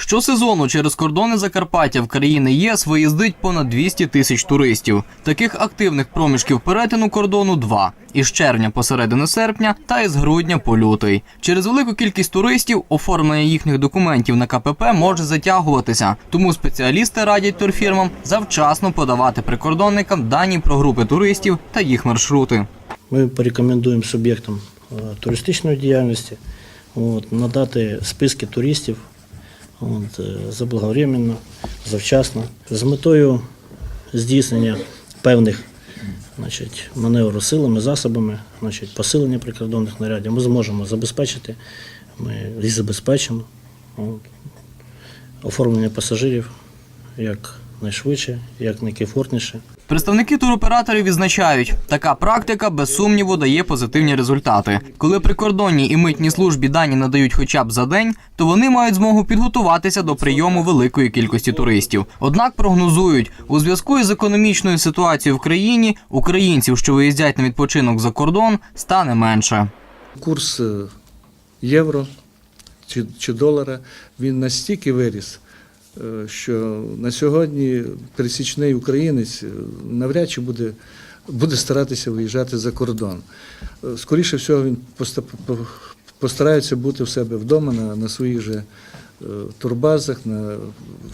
Щосезону через кордони Закарпаття в країни ЄС виїздить понад 200 тисяч туристів. Таких активних проміжків перетину кордону два із червня по середину серпня та із грудня по лютий. Через велику кількість туристів оформлення їхніх документів на КПП може затягуватися. Тому спеціалісти радять турфірмам завчасно подавати прикордонникам дані про групи туристів та їх маршрути. Ми порекомендуємо суб'єктам е, туристичної діяльності надати списки туристів от, е, заблаговременно, завчасно, з метою здійснення певних значить, маневру силами, засобами, значить, посилення прикордонних нарядів. Ми зможемо забезпечити, ми і забезпечимо от, оформлення пасажирів як найшвидше, як найкомфортніше. Представники туроператорів відзначають, така практика без сумніву дає позитивні результати. Коли прикордонній і митній службі дані надають хоча б за день, то вони мають змогу підготуватися до прийому великої кількості туристів. Однак прогнозують, у зв'язку із економічною ситуацією в країні українців, що виїздять на відпочинок за кордон, стане менше. Курс е, євро чи, долара він настільки виріс, що на сьогодні пересічний українець е, навряд чи буде, буде старатися виїжджати за кордон. Е, Скоріше всього, він поста- постарається бути в себе вдома на, на своїх же е, турбазах, на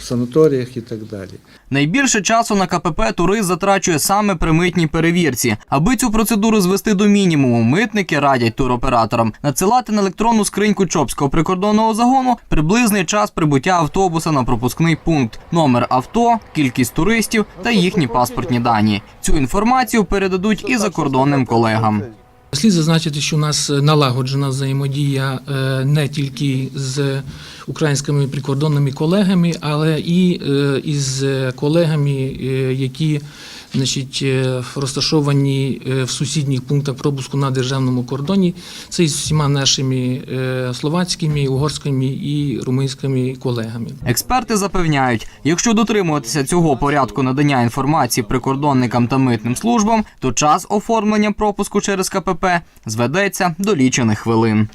санаторіях і так далі. Найбільше часу на КПП турист затрачує саме при митній перевірці. Аби цю процедуру звести до мінімуму, митники радять туроператорам надсилати на електронну скриньку Чопського прикордонного загону приблизний час прибуття автобуса на пропускний пункт, номер авто, кількість туристів та їхні паспортні дані. Цю інформацію передадуть і закордонним колегам. Слід зазначити, що у нас налагоджена взаємодія е, не тільки з українськими прикордонними колегами, але і е, із колегами, е, які значить, е, розташовані е, в сусідніх пунктах пропуску на державному кордоні. Це із всіма нашими е, словацькими, угорськими і румунськими колегами. Експерти запевняють, якщо дотримуватися цього порядку надання інформації прикордонникам та митним службам, то час оформлення пропуску через КПП зведеться до лічених хвилин.